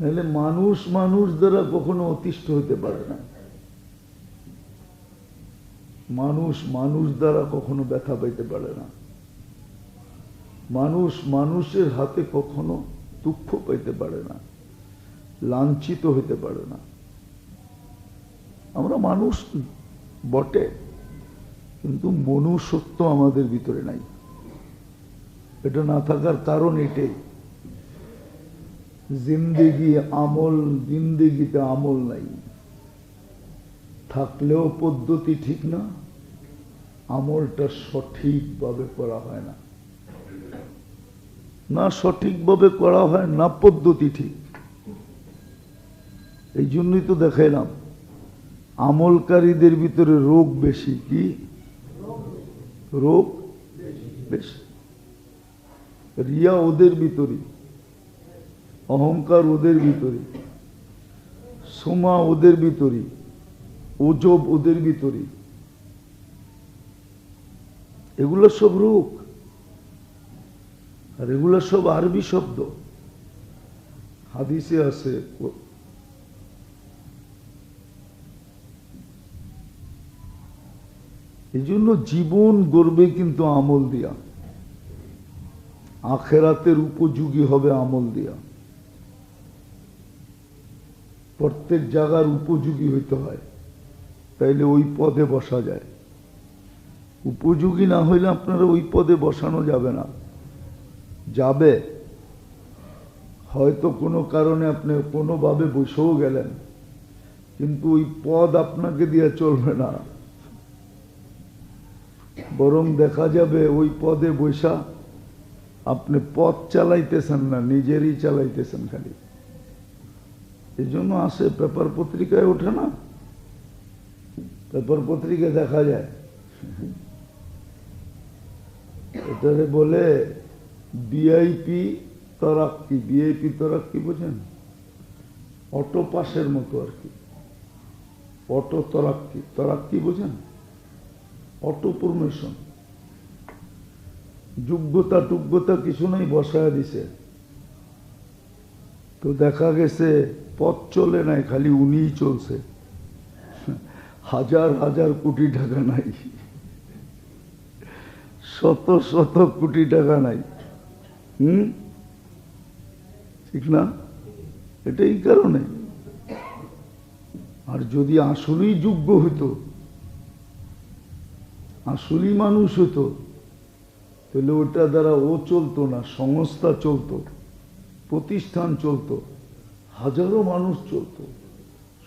নাহলে মানুষ মানুষ দ্বারা কখনো অতিষ্ঠ হতে পারে না। মানুষ মানুষ দ্বারা কখনো ব্যথা পাইতে পারে না। মানুষ মানুষের হাতে কখনো দুঃখ পাইতে পারে না, লাঞ্ছিত হইতে পারে না। আমরা মানুষ বটে, কিন্তু মনুষ্যত্ব আমাদের ভিতরে নাই। এটা না থাকার কারণ এটাই। জিন্দেগি আমল, জিন্দেগিতে আমল নাই। থাকলেও পদ্ধতি ঠিক না, আমলটা সঠিকভাবে করা হয় না। না সঠিকভাবে করা হয়, না পদ্ধতি ঠিক। এই জন্যই তো দেখাইলাম, আমলকারীদের ভিতরে রোগ বেশি কি? রোগ বেশি। রিয়া ওদের ভিতরে অহংকার ওদের ভিতরে, সোমা ওদের ভিতরে, ওজব ওদের ভিতরে। এগুলো সব রোগ আর এগুলো সব আরবি শব্দ। হাদিসে আছে, এই জন্য জীবন গড়বে কিন্তু আমল দিয়া। আখেরাতের উপযোগী হবে আমল দিয়া। প্রত্যেক জায়গার উপযোগী হইতে হয়। তাইলে ওই পদে বসা যায়। উপযোগী না হইলে আপনারা ওই পদে বসানো যাবে না। যাবে। হয়তো কোনো কারণে আপনি কোনোভাবে বসেও গেলেন, কিন্তু ওই পদ আপনাকে দিয়ে চলবে না। বরং দেখা যাবে ওই পদে বৈশা আপনি পথ চালাইতেছেন না, নিজেরই চালাইতেছেন খালি। এই জন্য আসে পেপার পত্রিকায় ওঠে না। পেপার পত্রিকা দেখা যায়। এটারে বলে বিআইপি তরাক্কি। বিআইপি তরাক্কি বোঝেন? অটো পাশের মতো আর কি। অটো তরাক্কি। তরাক্কি বোঝেন? Auto promotion. যোগ্যতা টুগ্যতা কিছু নাই, বসায় দিছে। তো দেখা গেছে পথ চলে নাই, খালি উনিই চলছে। হাজার হাজার কোটি টাকা নাই। শত শত কোটি টাকা নাই। হুম? ঠিক না? এটা এই কারণে। আর যদি আসলেই যোগ্য হতো আসলেই মানুষ হতো তাহলে ওটা দ্বারা ও চলতো না, সংস্থা চলতো, প্রতিষ্ঠান চলতো। হাজারো মানুষ চলতো।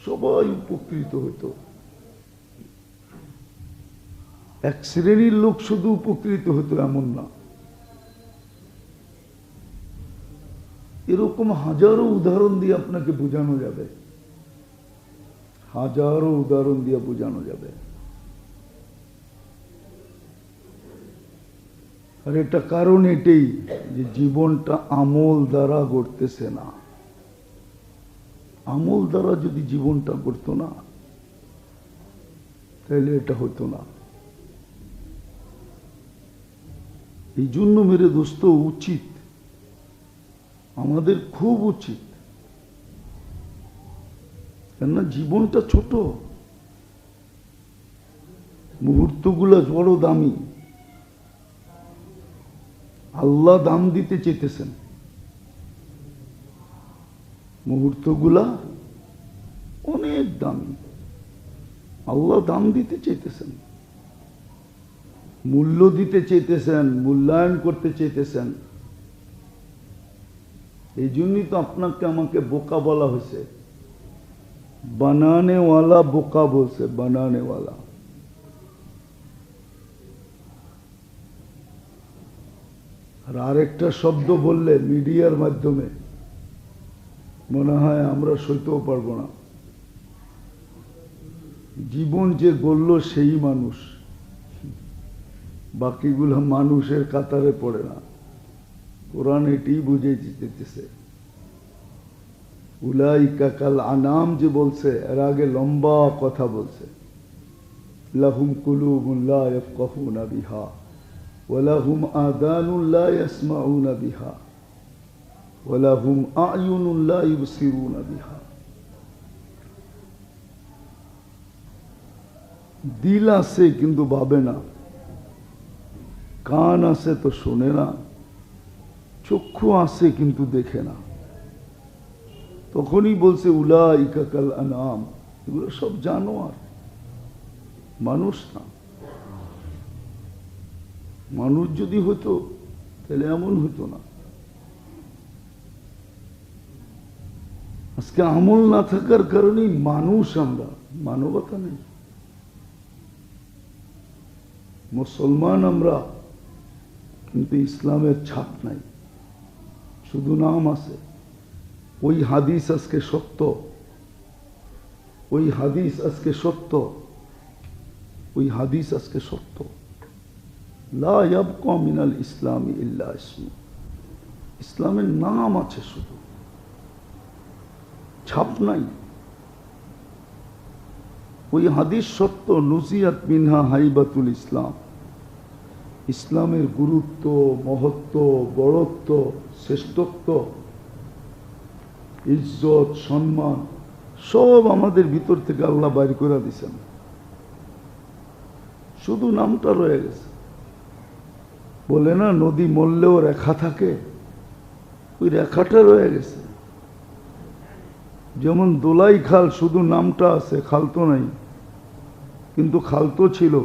সবাই উপকৃত হতো এক শ্রেণির লোক শুধু উপকৃত হতো এমন না। এরকম হাজারো উদাহরণ দিয়ে আপনাকে বোঝানো যাবে। হাজারো উদাহরণ দিয়ে বোঝানো যাবে। আর এটা কারণ এটাই যে জীবনটা আমল দ্বারা গড়তেছে না। আমল দ্বারা যদি জীবনটা গড়তো না, তাহলে এটা হতো না। এই জন্য মেরে দোস্ত, উচিত। আমাদের খুব উচিত। কেননা জীবনটা ছোট। মুহূর্তগুলো বড় দামি। আল্লাহ দাম দিতে চেতেছেন। মুহূর্তগুলা অনেক দামি। আল্লাহ দাম দিতে চাইতেছেন। মূল্য দিতে চাইতেছেন, মূল্যায়ন করতে চাইতেছেন। এই জন্যই তো আপনাকে আমাকে বোকা বলা হয়েছে। বানানেওয়ালা বোকা বলছে, বানানেওয়ালা। আর আরেকটা শব্দ বললে মিডিয়ার মাধ্যমে মনে হয় আমরা সইতেও পারব না। জীবন যে গড়ল সেই মানুষ। বাকিগুলো মানুষের কাতারে পড়ে না। কোরআন এটি বুঝে যেতেছে উলাইকা কাল আনাম যে বলছে, এর আগে লম্বা কথা বলছে। লাহুম ইয়াফকাহুনা বিহা ওয়ালাহুম আদানুন লা ইয়াসমাউনা বিহা। ওয়ালাহুম আয়ুনুন লা ইবসিরুনা বিহা। দিল আছে কিন্তু ভাবে না। কান আছে তো শোনে না। চক্ষু আছে কিন্তু দেখে না। তখনই বলছে উলা ইকাকাল আনাম। এগুলো সব জানোয়ার। মানুষ না। মানুষ যদি হতো, তাহলে এমন হতো না। আজকে আমল না থাকার কারণেই মানুষ আমরা মানবতা নেই মুসলমান আমরা কিন্তু ইসলামের ছাপ নাই শুধু নাম আছে ওই হাদিস আজকে সত্য ওই হাদিস আজকে সত্য ওই হাদিস আজকে সত্য লা ইয়াবকা মিনাল ইসলামী ইল্লা ইসমু ইসলামের নাম আছে শুধু ছাপ নাই। ওই হাদিস সত্য, নুসিয়াত মিনহা হাইবাতুল ইসলাম। ইসলামের গুরুত্ব, মহত্ব, বড়ত্ব, শ্রেষ্ঠত্ব, ইজ্জত, সম্মান, সব আমাদের ভিতর থেকে আল্লাহ বাইর করে দিছেন শুধু নামটা রয়ে গেছে। বলে না, নদী মরলেও রেখা থাকে। ওই রেখাটা রয়ে গেছে। যেমন দোলাই খাল, শুধু নামটা আছে, খাল তো নাই। কিন্তু খাল তো ছিল।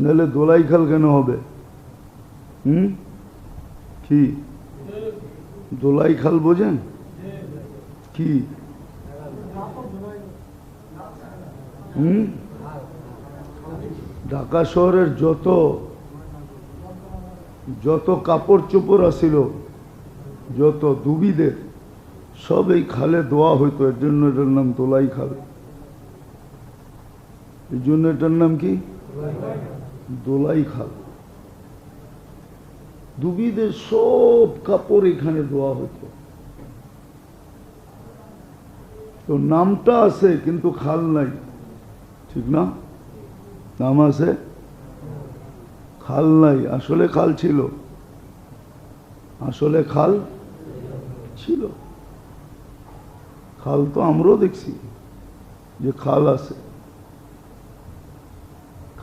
নাহলে দোলাই খাল কেন হবে? হুম? কি? দোলাই খাল বোঝেন? কি? হুম? ঢাকা শহরের যত যত কাপড় চোপড় আসিল যত দুবিদের সব এই খালে দোয়া হইতো, এর জন্য এটার নাম দোলাই খাল। এই জন্য এটার নাম কি? দোলাই খাল। দুবিদের সব কাপড় এখানে দোয়া হতো তো নামটা আছে, কিন্তু খাল নাই। ঠিক না? নাম আছে? খাল নাই। আসলে খাল ছিল। আসলে খাল ছিল। খাল তো আমরাও দেখছি যে খাল আছে।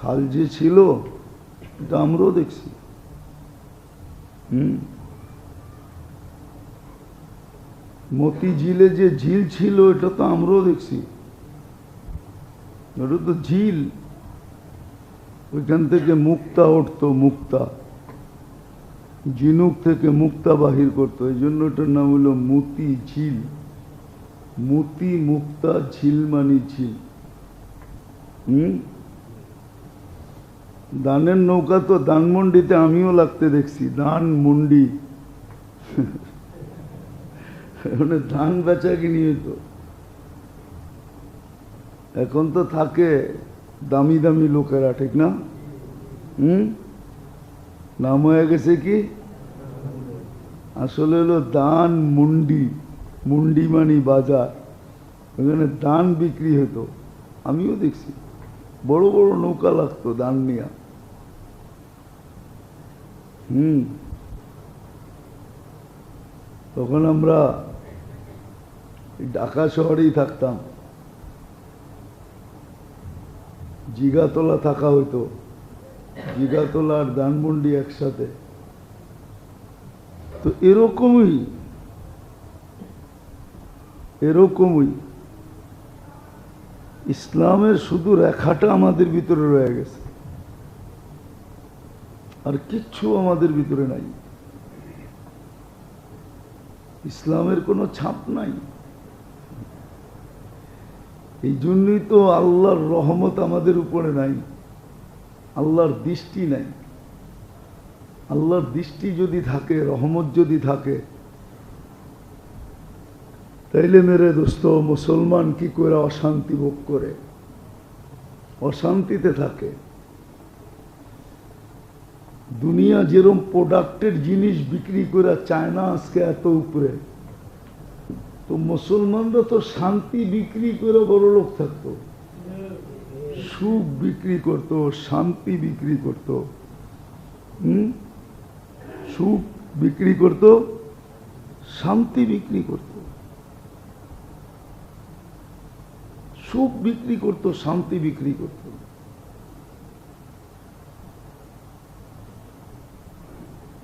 খাল যে ছিল, এটা আমরাও দেখছি। হুম? মতি ঝিলে যে ঝিল ছিল, এটা তো আমরাও দেখছি। ওটা তো ঝিল। ওইখান থেকে মুক্তা উঠতো, মুক্তা। ঝিনুক থেকে মুক্তা বাহির করতো। এই জন্য ওটার নাম হলো মতি ঝিল। মতি মুক্তা ঝিল। মানি ঝিল দানের নৌকা তো দানমন্ডিতে আমিও লাগতে দেখছি দান মন্ডি ওখানে ধান বেচা কিনি তো এখন তো থাকে দামি দামি লোকেরা, ঠিক না? হুম? নাম হয়ে গেছে কি? আসলে হলো দান মুন্ডি মুন্ডি মানি বাজার, ওখানে দান বিক্রি হতো। আমিও দেখছি। বড় বড় নৌকা লাগতো দান নিয়া। হুম। তখন আমরা ঢাকা শহরেই থাকতাম। জিগাতলা থাকা হইতো। জিগাতলা আর দানমন্ডি একসাথে। তো এরকমই এরকমই। ইসলামের শুধু রেখাটা আমাদের ভিতরে রয়ে গেছে। আর কিচ্ছু আমাদের ভিতরে নাই। ইসলামের কোনো ছাপ নাই। এই জন্যই তো আল্লাহর রহমত আমাদের উপরে নাই। আল্লাহর দৃষ্টি নাই। আল্লাহর দৃষ্টি যদি থাকে, রহমত যদি থাকে তাইলে মেরে দোস্ত, মুসলমান কি করে অশান্তি ভোগ করে? অশান্তিতে থাকে। দুনিয়া যেরম প্রোডাক্টের জিনিস বিক্রি করে চায় না আজকে এত উপরে, তো মুসলমানরা তো শান্তি বিক্রি করে বড় লোক থাকতো, সুখ বিক্রি করত, শান্তি বিক্রি করত, হুম? সুখ বিক্রি করত, শান্তি বিক্রি করত। সুখ বিক্রি করত, শান্তি বিক্রি করত।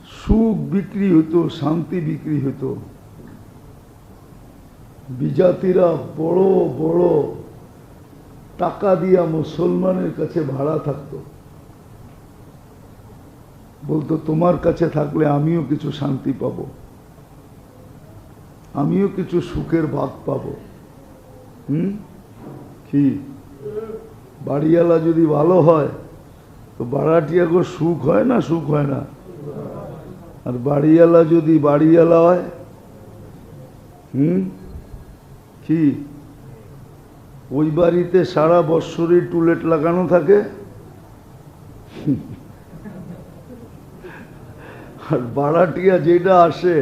সুখ বিক্রি হতো, শান্তি বিক্রি হতো। বিজাতিরা বড় বড় টাকা দিয়া মুসলমানের কাছে ভাড়া থাকতো। বলতো, তোমার কাছে থাকলে আমিও কিছু শান্তি পাবো। আমিও কিছু সুখের ভাগ পাবো। হুম? কি? বাড়িওয়ালা যদি ভালো হয়, তো বাড়াটিয়াগো সুখ হয় না, সুখ হয় না? আর বাড়িওয়ালা যদি বাড়িওয়ালা হয়, হুম? কি? ওই বাড়িতে সারা বৎসরই টুলেট লাগানো থাকে? আর ভাড়াটিয়া যেটা আসে,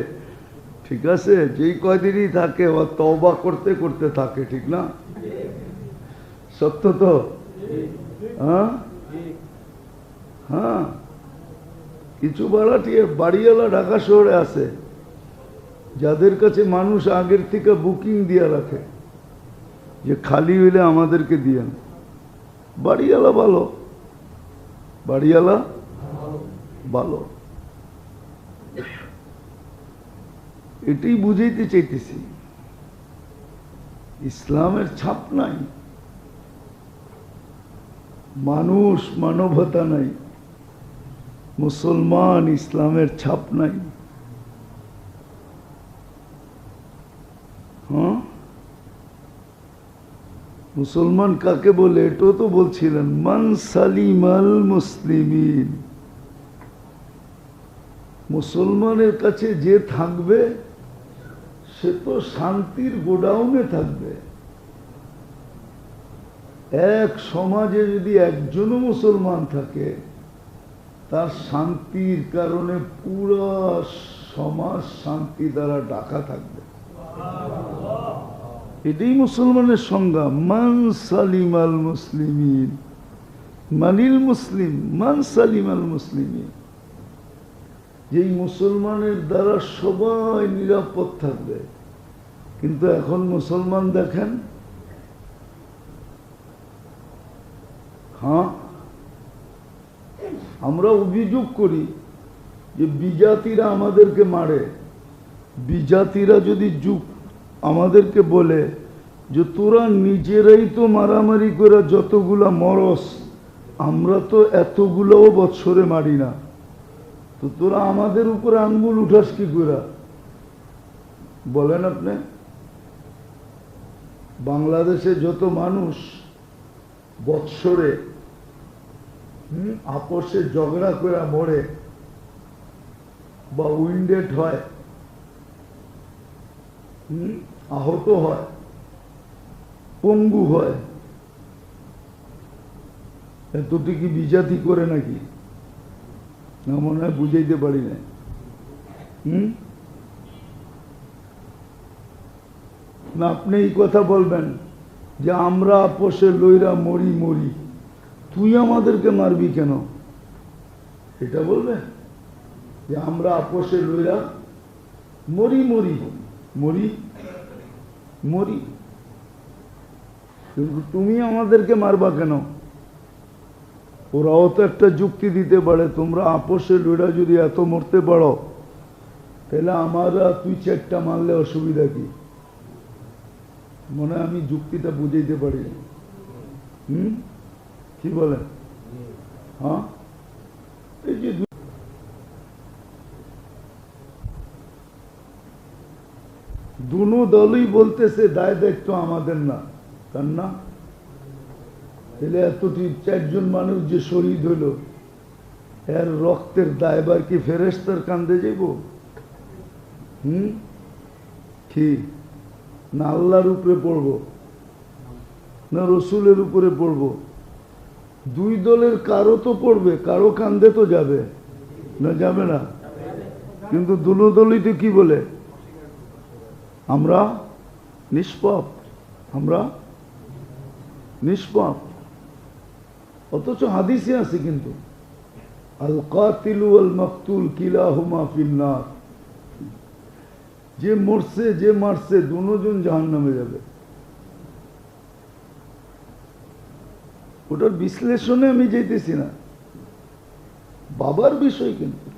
ঠিক আছে? যেই কয়দিনই থাকে, ও তবা করতে করতে থাকে, ঠিক না? সত্য তো? হ্যাঁ? হ্যাঁ। কিছু ভাড়াটিয়া বাড়িওয়ালা ঢাকা শহরে আছে, যাদের কাছে মানুষ আগের থেকে বুকিং দিয়ে রাখে, যে খালি হইলে আমাদেরকে দিয়েন। বাড়িওয়ালা ভালো? বাড়িওয়ালা? ভালো। এটাই বুঝাইতে চাইতেছি। ইসলামের ছাপ নাই। মানুষ মানবতা নাই, মুসলমান ইসলামের ছাপ নাই। হ্যাঁ? মুসলমান কাকে বলে? এটাও তো বলছিলেন, মান সালিমাল মুসলিমিন। মুসলমানের কাছে যে থাকবে, সে তো শান্তির গোডাউনে থাকবে। এক সমাজে যদি একজনও মুসলমান থাকে, তার শান্তির কারণে পুরো সমাজ শান্তি দ্বারা ডাকা থাকবে। এটাই মুসলমানের সংজ্ঞা। মান সালিম আল মুসলিমিন, মানিল মুসলিম, মান সালিম আল মুসলিমিন। যেই মুসলমানের দ্বারা সবাই নিরাপদ থাকবে। কিন্তু এখন মুসলমান দেখেন হ্যাঁ? আমরা অভিযোগ করি যে বিজাতিরা আমাদেরকে মারে। বিজাতিরা যদি যুগ আমাদেরকে বলে যে তোরা নিজেরাই তো মারামারি করে যতগুলা মরস, আমরা তো এতগুলোও বৎসরে মারি না। তো তোরা আমাদের উপরে আঙ্গুল উঠাস কি করে? বলেন আপনি। বাংলাদেশে যত মানুষ বৎসরে আপসে ঝগড়া করে মরে বা উইন্ডেড হয় আহত হয়, পঙ্গু হয় এতটি কি বিজাতি করে নাকি? না, মনে হয় বুঝাইতে পারি না হুম? না, আপনি এই কথা বলবেন। যে আমরা আপোষে লইরা মরি মরি। তুই আমাদেরকে মারবি কেন? এটা বলবেন যে আমরা আপোষে লইরা মরি মরি। মরি? মরি। কিন্তু তুমি আমাদেরকে মারবা কেন? ওরাও তো একটা যুক্তি দিতে পারে, তোমরা আপোষে লইরা যদি এত মরতে পারো, তাহলে আমরা তুই চারটা মারলে অসুবিধা কি? মনে আমি যুক্তিটা বুঝাইতে পারি। হুম? কি বলেন হ্যাঁ? এই যে দুনো দলই বলতেছে, দায় দায়িত্ব আমাদের না। তার না? তাহলে এতটি চারজন মানুষ যে শহীদ হইল এর রক্তের দায়বার কি ফেরেস্তার কান্দে যাইব? হুম? কি? না আল্লাহর উপরে পড়ব, না রসুলের উপরে পড়ব। দুই দলের কারও তো পড়বে, কারও কান্দে তো যাবে, না যাবে না। কিন্তু দুনো দলই তো কি বলে? আমরা নিষ্পাপ আমরা নিষ্পাপ। অথচ হাদিসে আছে কিন্তু আল কাতিলু আল মাকতুল কিলাহুমা ফিন্নার। যে মরছে, যে মারছে, দুজন জাহান নামে যাবে। ওটার বিশ্লেষণে আমি যেতেছি না। বাবার বিষয় কিন্তু।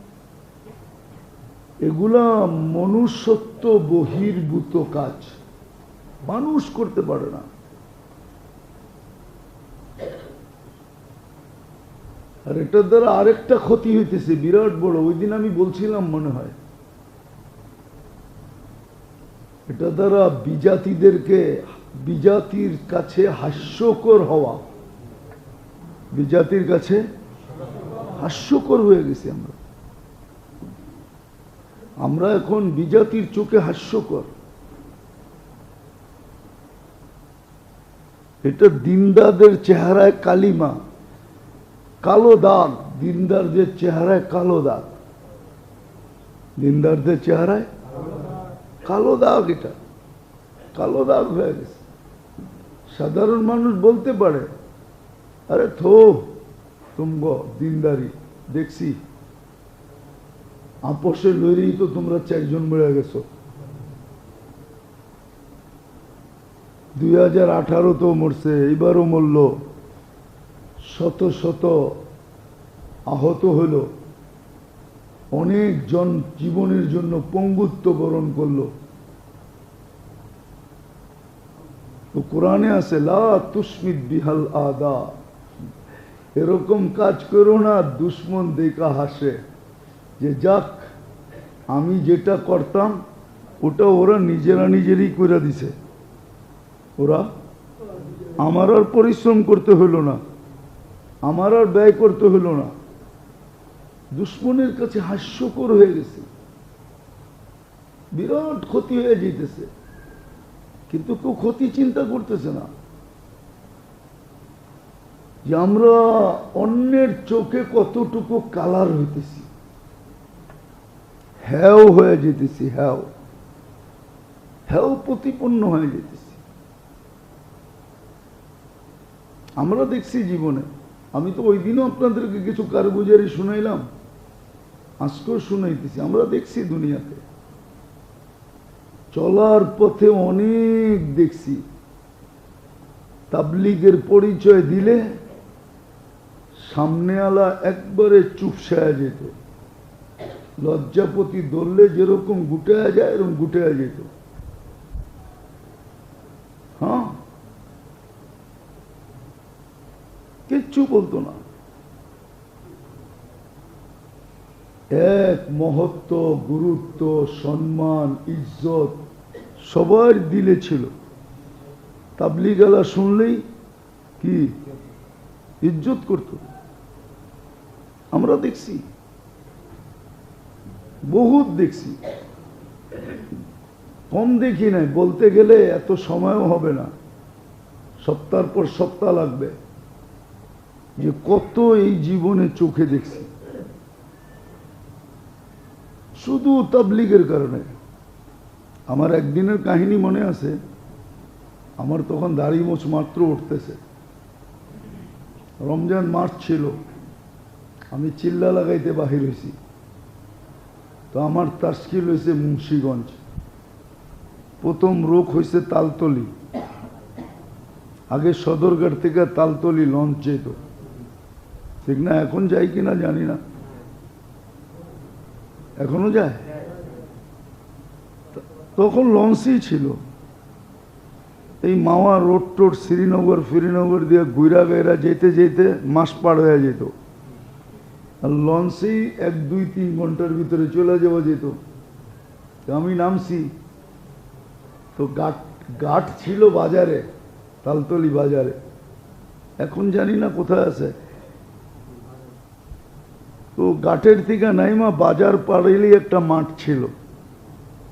এগুলা মনুষ্যত্ব বহির্ভূত কাজ। মানুষ করতে পারে না। আর এটার দ্বারা আরেকটা ক্ষতি হইতেছে, বিরাট বড়। ওই দিন আমি বলছিলাম মনে হয়। এটা দ্বারা বিজাতিদেরকে, বিজাতির কাছে হাস্যকর হওয়া। বিজাতির কাছে হাস্যকর হয়ে গেছি আমরা। আমরা এখন বিজাতির চোখে হাস্যকর। এটা দিনদারদের চেহারায় কালিমা, কালো দাগ। দিনদারদের চেহারায় কালো দাগ। দিনদারদের চেহারায় কালো দাগ এটা। কালো দাগ হয়ে গেছে। সাধারণ মানুষ বলতে পারে, আরে থো, তুমগ দিনদারি, দেখছি। আপোষে লইরেই তো তোমরা চারজন বেড়ে গেছো। দুই হাজার আঠারো তো মরছে, এইবারও মরল। শত শত আহত হইল অনেক জন জীবনের জন্য পঙ্গুত্ব বরণ করল। তো কোরআনে আছে, লা তুস্মিত বিহাল আদা। এরকম কাজ করো না, দুশ্মন দেখা হাসে। যে যাক, আমি যেটা করতাম, ওটা ওরা নিজেরা নিজেরই করে দিছে। ওরা, আমার আর পরিশ্রম করতে হলো না। আমার আর ব্যয় করতে হলো না। দুশ্মনের কাছে হাস্যকর হয়ে গেছে। বিরাট ক্ষতি হয়ে যেতেছে কিন্তু কেউ ক্ষতি চিন্তা করতেছে না। যে আমরা অন্যের চোখে কতটুকু কালার হইতেছি। হ্যাও হয়ে যেতেছি হ্যাও হ্যাও প্রতিপন্ন হয়ে যেতেছি আমরা দেখছি জীবনে। আমি তো ওই দিনও আপনাদেরকে কিছু কারগুজারি শুনাইলাম। আজকেও শুনাইতেছি, আমরা দেখছি দুনিয়াতে। চলার পথে অনেক দেখছি। তাবলিগের পরিচয় দিলে সামনে আলা একবারে চুপসায়া যেত। লজ্জাপতি ধরলে যেরকম গুটায়া যায়, এরকম গুটায়া যেত। হ্যাঁ? কিচ্ছু বলতো না। এক মহত্ব, গুরুত্ব, সম্মান, ইজ্জত সবার দিলে ছিল। তাবলিগালা শুনলেই কি? ইজ্জত করত। আমরা দেখছি, বহুত দেখছি। কম দেখি নাই, বলতে গেলে এত সময়ও হবে না। সপ্তাহ পর সপ্তাহ লাগবে। যে কত এই জীবনে চোখে দেখছি। শুধু তাবলিগের কারণে। আমার একদিনের কাহিনী মনে আছে, আমার তখন দাড়ি মোচ মাত্র উঠতেছে। রমজান মাস ছিল, আমি চিল্লা লাগাইতে বাহির হয়েছি তো আমার তাস্কিল হয়েছে মুন্সীগঞ্জ। প্রথম রোগ হয়েছে তালতলি। আগে সদরঘাট থেকে তালতলি লঞ্চ যেত। ঠিক না, এখন যাই কিনা জানি না। এখনও যায়? তখন লঞ্চই ছিল। এই মাওয়া রোড টোড শ্রীনগর, ফিরিনগর দিয়ে গুইরা গাইরা যেতে যেতে মাস পার হয়ে যেত। আর লঞ্চেই এক, দুই, তিন ঘণ্টার ভিতরে চলে যাওয়া যেত। তো আমি নামছি। তো গাট গাট ছিল বাজারে, তালতলি বাজারে। এখন জানি না কোথায় আছে। তো গাটের থেকে নাইমা বাজার পাড়েলেই একটা মাঠ ছিল।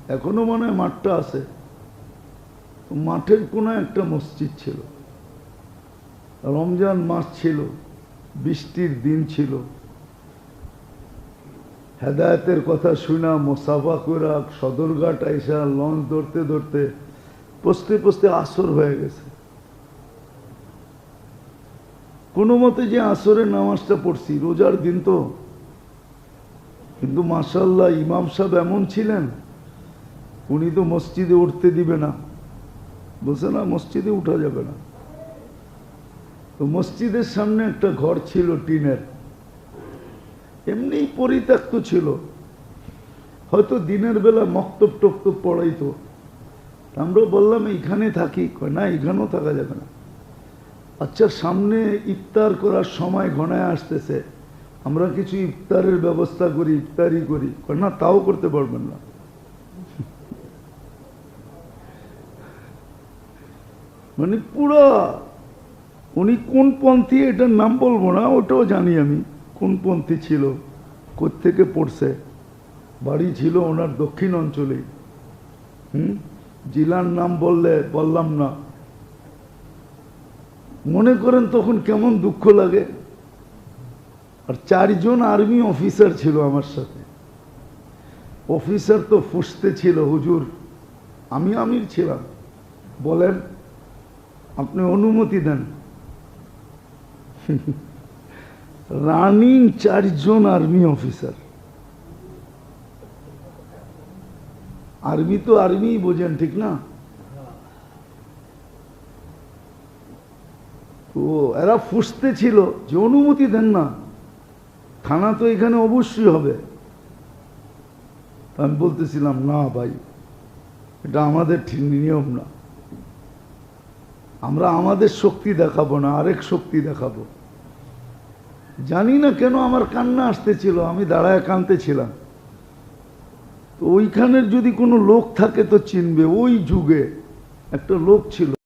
এখনও মনে হয় মাঠটা আছে। মাঠের কোনো একটা মসজিদ ছিল। রমজান মাস ছিল, বৃষ্টির দিন ছিল। হেদায়তের কথা শুনা, মোসাফা করা সদরঘাট আইসা লঞ্চ ধরতে ধরতে পস্তে পস্তে আসর হয়ে গেছে। কোনো মতে যে আসরের নামাজটা পড়ছি, রোজার দিন তো কিন্তু মাসাল্লাহ ইমাম সাহেব এমন ছিলেন, উনি তো মসজিদে উঠতে দিবে না। বলছে, না, মসজিদে উঠা যাবে না। তো মসজিদের সামনে একটা ঘর ছিল টিনের। এমনি পরিত্যক্ত ছিল। হয়তো দিনের বেলা মক্তব টক্তব পড়াইতো। আমরা বললাম, এইখানে থাকি। না, এখানেও থাকা যাবে না। আচ্ছা সামনে ইফতার করার সময় ঘনায় আসতেছে। আমরা কিছু ইফতারের ব্যবস্থা করি, ইফতারি করি। না, তাও করতে পারবেন না। মানে পুরা, উনি কোন পন্থী এটার নাম বলব না, ওটাও জানি আমি, কোন পন্থী ছিল থেকে পড়ছে। বাড়ি ছিল ওনার দক্ষিণ অঞ্চলেই হুম? জেলার নাম বললে বললাম না। মনে করেন তখন কেমন দুঃখ লাগে। আর চারজন আর্মি অফিসার ছিল আমার সাথে। অফিসার তো ফুসতে ছিল, হুজুর। আমি আমির ছিলাম। বলেন, আপনি অনুমতি দেন। রানিং চারজন আর্মি অফিসার। আর্মি তো আর্মি বোঝেন, ঠিক না? তো এরা ফুসতে ছিল, যে অনুমতি দেন না। থানা তো এখানে অবশ্যই হবে। আমি বলতেছিলাম, না ভাই, এটা আমাদের ঠিক নিয়ম না। আমরা আমাদের শক্তি দেখাবো না, আরেক শক্তি দেখাবো। জানি না কেন আমার কান্না আসতেছিল, আমি দাঁড়ায় কানতেছিলাম তো ওইখানের যদি কোনো লোক থাকে তো চিনবে, ওই যুগে একটা লোক ছিল।